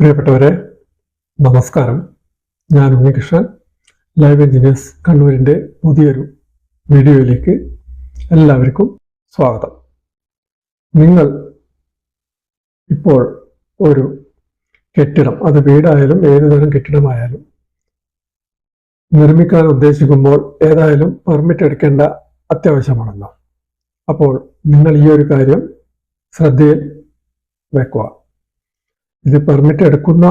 പ്രിയപ്പെട്ടവരെ നമസ്കാരം. ഞാൻ ഉണ്ണികൃഷ്ണൻ ലൈവ് എഞ്ചിനീയേഴ്സ് കണ്ണൂരിന്റെ പുതിയൊരു വീഡിയോയിലേക്ക് എല്ലാവർക്കും സ്വാഗതം. നിങ്ങൾ ഇപ്പോൾ ഒരു കെട്ടിടം അത് വീടായാലും ഏത് തരം കെട്ടിടമായാലും നിർമ്മിക്കാൻ ഉദ്ദേശിക്കുമ്പോൾ ഏതായാലും പെർമിറ്റ് എടുക്കേണ്ട അത്യാവശ്യമാണല്ലോ. അപ്പോൾ നിങ്ങൾ ഈ ഒരു കാര്യം ശ്രദ്ധയിൽ വെക്കുക. ഇത് പെർമിറ്റ് എടുക്കുന്ന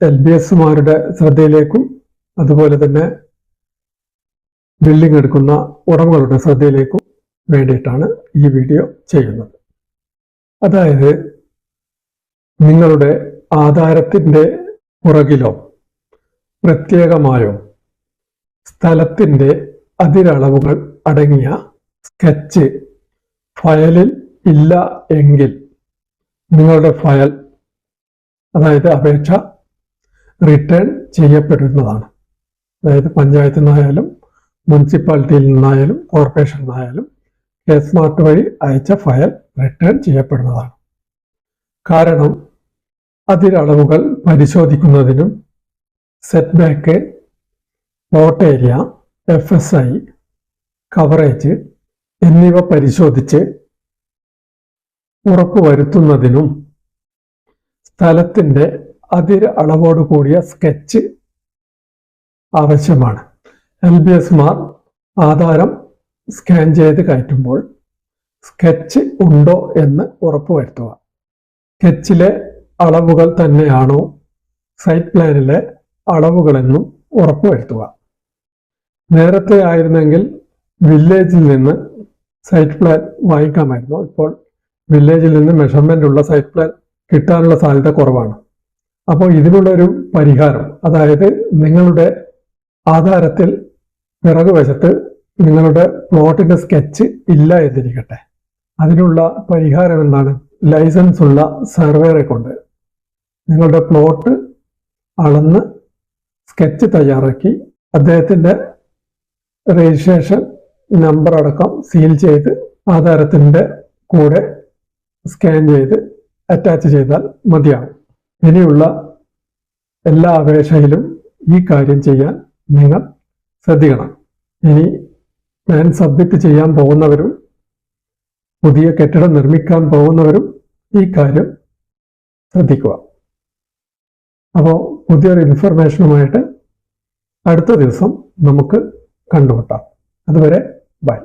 എൽ ബി എസുമാരുടെ ശ്രദ്ധയിലേക്കും അതുപോലെ തന്നെ ബിൽഡിംഗ് എടുക്കുന്ന ഉടമകളുടെ ശ്രദ്ധയിലേക്കും വേണ്ടിയിട്ടാണ് ഈ വീഡിയോ ചെയ്യുന്നത്. അതായത് നിങ്ങളുടെ ആധാരത്തിന്റെ പുറകിലോ പ്രത്യേകമായോ സ്ഥലത്തിന്റെ അതിരളവുകൾ അടങ്ങിയ സ്കെച്ച് ഫയലിൽ ഇല്ല എങ്കിൽ നിങ്ങളുടെ ഫയൽ അതായത് അപേക്ഷ റിട്ടേൺ ചെയ്യപ്പെടുന്നതാണ് അതായത് പഞ്ചായത്തിൽ നിന്നായാലും മുനിസിപ്പാലിറ്റിയിൽ നിന്നായാലും കോർപ്പറേഷനിൽ നിന്നായാലും കെ സ്മാർട്ട് വഴി അയച്ച ഫയൽ റിട്ടേൺ ചെയ്യപ്പെടുന്നതാണ്. കാരണം അതിരളവുകൾ പരിശോധിക്കുന്നതിനും set back plot area F S I coverage എന്നിവ പരിശോധിച്ച് ഉറപ്പുവരുത്തുന്നതിനും സ്ഥലത്തിന്റെ അതിര അളവോട് കൂടിയ സ്കെച്ച് ആവശ്യമാണ്. എൽ ബി എസ്മാർ ആധാരം സ്കാൻ ചെയ്ത് കയറ്റുമ്പോൾ സ്കെച്ച് ഉണ്ടോ എന്ന് ഉറപ്പുവരുത്തുക. സ്കെച്ചിലെ അളവുകൾ തന്നെയാണോ? സൈറ്റ് പ്ലാനിലെ അളവുകളെന്നും ഉറപ്പുവരുത്തുക. നേരത്തെ ആയിരുന്നെങ്കിൽ വില്ലേജിൽ നിന്ന് സൈറ്റ് പ്ലാൻ വാങ്ങിക്കാമായിരുന്നു. ഇപ്പോൾ വില്ലേജിൽ നിന്ന് മെഷർമെന്റ് ഉള്ള സൈറ്റ് പ്ലാൻ കിട്ടാനുള്ള സാധ്യത കുറവാണ്. അപ്പോൾ ഇതിനുള്ളൊരു പരിഹാരം അതായത് നിങ്ങളുടെ ആധാരത്തിൽ പിറകുവശത്ത് നിങ്ങളുടെ പ്ലോട്ടിന്റെ സ്കെച്ച് ഇല്ല എന്നിരിക്കട്ടെ. അതിനുള്ള പരിഹാരം എന്താണ്? ലൈസൻസ് ഉള്ള സർവേറെ കൊണ്ട് നിങ്ങളുടെ പ്ലോട്ട് അളന്ന് സ്കെച്ച് തയ്യാറാക്കി അദ്ദേഹത്തിന്റെ രജിസ്ട്രേഷൻ നമ്പർ അടക്കം സീൽ ചെയ്ത് ആധാരത്തിന്റെ കൂടെ സ്കാൻ ചെയ്ത് അറ്റാച്ച് ചെയ്താൽ മതിയാവും. ഇനിയുള്ള എല്ലാ അപേക്ഷയിലും ഈ കാര്യം ചെയ്യാൻ നിങ്ങൾ ശ്രദ്ധിക്കണം. ഇനി പ്ലാൻ സബ്മിറ്റ് ചെയ്യാൻ പോകുന്നവരും പുതിയ കെട്ടിടം നിർമ്മിക്കാൻ പോകുന്നവരും ഈ കാര്യം ശ്രദ്ധിക്കുക. അപ്പോൾ പുതിയൊരു ഇൻഫർമേഷനുമായിട്ട് അടുത്ത ദിവസം നമുക്ക് കണ്ടുമുട്ടാം. അതുവരെ ബൈ